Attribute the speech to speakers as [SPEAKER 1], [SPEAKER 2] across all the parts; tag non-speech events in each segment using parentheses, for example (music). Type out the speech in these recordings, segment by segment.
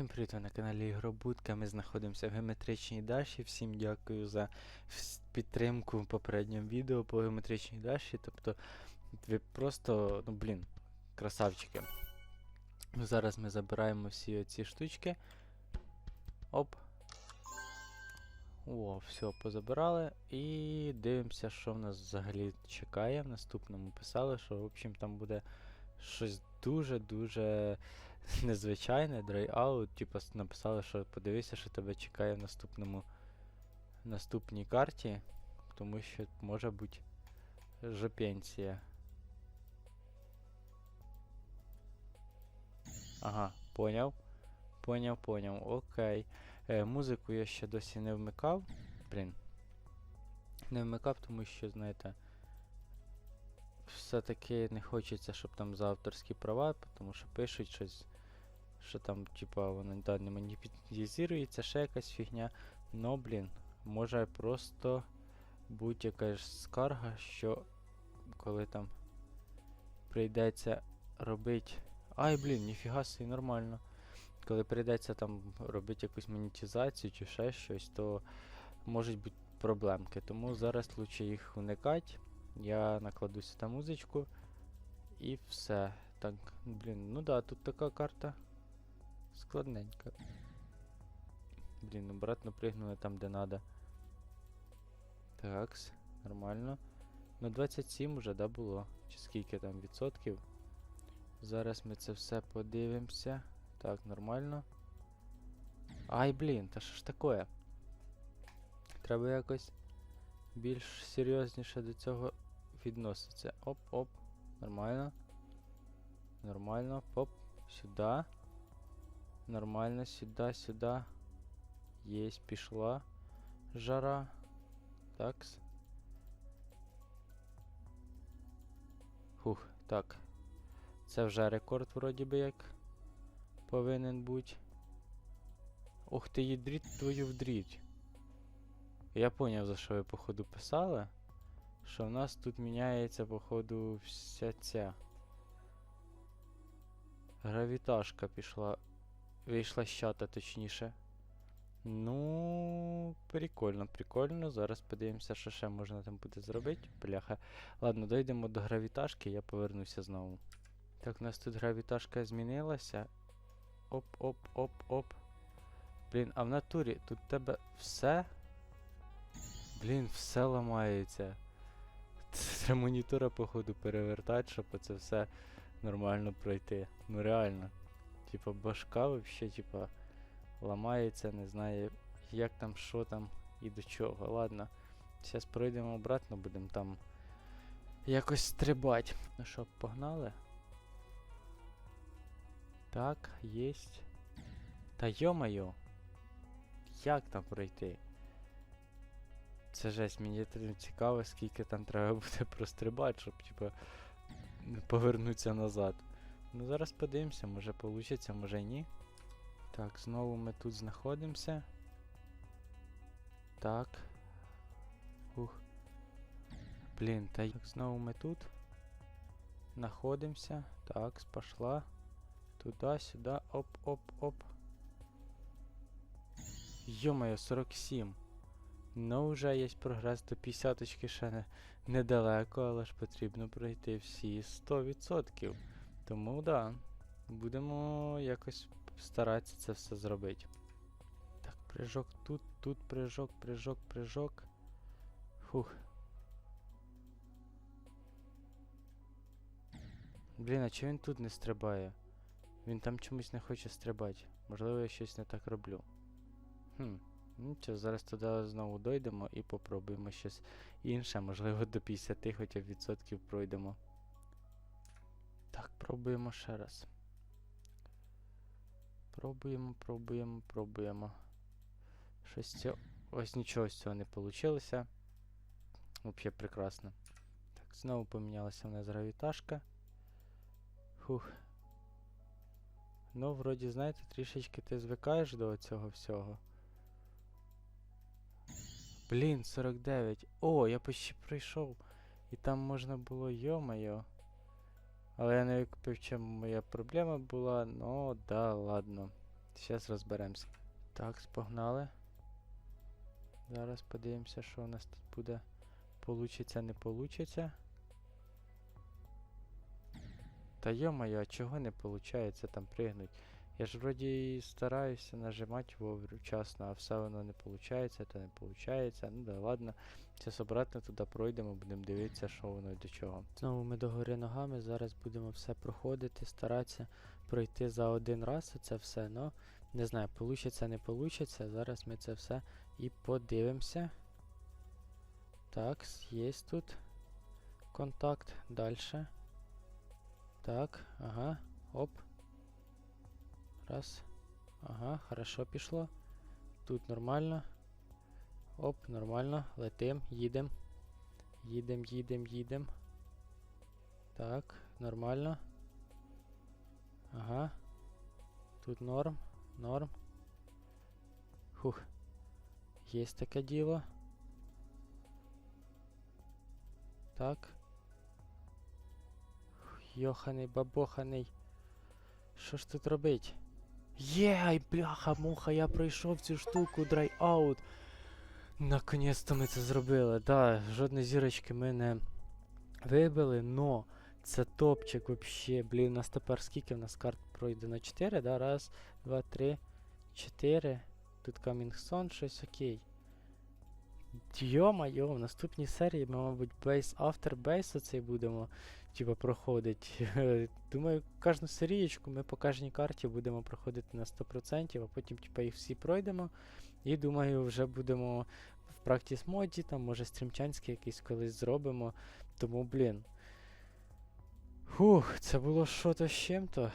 [SPEAKER 1] Всім привіт, на каналі Ігробудка. Ми знаходимося в геометричній даші. Всім дякую за підтримку в попередньому відео по геометричній даші. Тобто, ви просто, ну блін, красавчики. Зараз ми забираємо всі оці штучки. Оп. О, все, позабирали. І дивимося, що в нас взагалі чекає. В наступному писали, що, в общем, там буде щось дуже-дуже (laughs) незвичайне, драйаут, типу написали, що подивися, що тебе чекає в наступному наступній карті, тому що може бути жопенція. Ага, поняв. Поняв, поняв. Окей. Е, музику я ще досі не вмикав. Блін. Не вмикав, тому що, знаєте, все-таки не хочеться, щоб там за авторські права, тому що пишуть щось, що там, типа, воно да, не монетизується, ще якась фігня. Ну, блін, може просто бути якась скарга, що коли там прийдеться робити. Ай, блін, ніфіга собі, нормально. Коли прийдеться там робити якусь монетизацію чи ще щось, то можуть бути проблемки. Тому зараз лучше їх уникати. Я накладу сюди музичку і все. Так, блін, ну да, тут така карта складненька. Блін, обратно пригнули там, де надо. Такс, нормально. Ну 27 уже, да, було? Чи скільки там відсотків? Зараз ми це все подивимося. Так, нормально. Ай, блін, та що ж таке? Треба якось більш серйозніше до цього відноситься. Оп-оп. Нормально. Нормально. Поп. Сюди. Нормально. Сюди, сюди. Єсть, пішла. Жара. Такс. Хух, так. Це вже рекорд, вроді би як. Повинен бути. Ух ти, їдріть твою вдріть. Я поняв, за що ви, походу, писали. Що в нас тут міняється, походу, вся ця. Гравіташка пішла. Вийшла з чата, точніше. Ну, прикольно, прикольно. Зараз подивимося, що ще можна там буде зробити. Бляха. Ладно, дойдемо до гравіташки, я повернуся знову. Так, у нас тут гравіташка змінилася. Оп-оп-оп-оп. Блін, а в натурі тут тебе все. Блін, все ламається. Це монітора, походу, перевертати, щоб це все нормально пройти. Ну реально. Типа башка вообще, типа, ламається, не знає, як там, що там і до чого. Ладно. Зараз пройдемо обратно, будемо там якось стрибати. Ну що, погнали? Так, єсть. Та йо-моє. Як там пройти? Це жесть, мені цікаво, скільки там треба (laughs) буде прострибати, щоб, типа, повернутися назад. Ну, зараз подивимося, може вийде, може ні. Так, знову ми тут знаходимося. Так. Ух. Блін, та як знову ми тут. Знаходимося. Так, пошла. Туди, сюди, оп-оп-оп. Йо-моє, 47. Ну, вже є прогрес до 50 ще не, недалеко, але ж потрібно пройти всі 100%. Тому да, будемо якось старатися це все зробити. Так, прыжок тут, тут прыжок, прыжок, прыжок. Фух. Блін, а чого він тут не стрибає? Він там чомусь не хоче стрибати. Можливо, я щось не так роблю. Хм. Ну що, зараз туди знову дойдемо і попробуємо щось інше, можливо, до 50 хоча б відсотків пройдемо. Так, пробуємо ще раз. Пробуємо, пробуємо, пробуємо. Щось цього. Ось нічого з цього не вийшло. Взагалі прекрасно. Так, знову помінялася в нас гравіташка. Фух. Ну, вроді, знаєте, трішечки ти звикаєш до цього всього. Блін, 49. О, я почти пройшов. І там можна було, йо-моє. Але я не викупив, чим моя проблема була. Ну, да, ладно. Зараз розберемося. Так, погнали. Зараз подивимося, що у нас тут буде. Получиться, не получиться. Та йо-моє, а чого не получається там пригнуть? Я ж вроді стараюся нажимати вчасно, а все воно не получається, то не получається. Ну да ладно. Зараз обратно туди пройдемо, будемо дивитися, що воно і до чого. Знову ми догори ногами, зараз будемо все проходити, старатися пройти за один раз це все. Ну, не знаю, получиться, не получиться. Зараз ми це все і подивимося. Так, є тут контакт. Далі. Так, ага, оп. Раз. Ага, хорошо пішло. Тут нормально. Оп, нормально. Летим, їдем. Їдем, їдем, їдем. Так, нормально. Ага. Тут норм, норм. Хух. Есть таке діло. Так. Йоханий бабоханий. Що ж тут робить? Єй, бляха, муха, я пройшов цю штуку, драй аут. Наконець-то ми це зробили. Да, жодної зірочки ми не вибили, но це топчик вообще. Блін, у нас тепер скільки в нас карт пройдено? 4, да? Раз, два, три, чотири. Тут Камінгсон, щось окей. Йо-майо, в наступній серії ми, мабуть, бейс автор бейс оцей будемо типа проходить. Думаю, кожну серієчку ми по кожній карті будемо проходити на 100%, а потім типа їх всі пройдемо. І думаю, вже будемо в практіс моді, там може стрімчанський якийсь колись зробимо. Тому, блін. Фух, це було що-то з чим-то.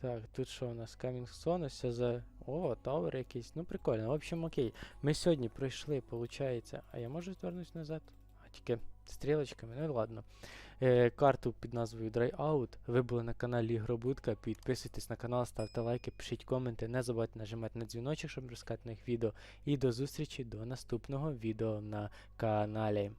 [SPEAKER 1] Так, тут що у нас? Камінгсон, ось це за. О, тавер якийсь. Ну прикольно. В общем, окей. Ми сьогодні пройшли, виходить. А я можу звернутися назад? А тільки стрілочками, ну і ладно. Е, карту під назвою DryOut. Ви були на каналі Ігробудка. Підписуйтесь на канал, ставте лайки, пишіть коменти. Не забудьте нажимати на дзвіночок, щоб розкати нових відео. І до зустрічі до наступного відео на каналі.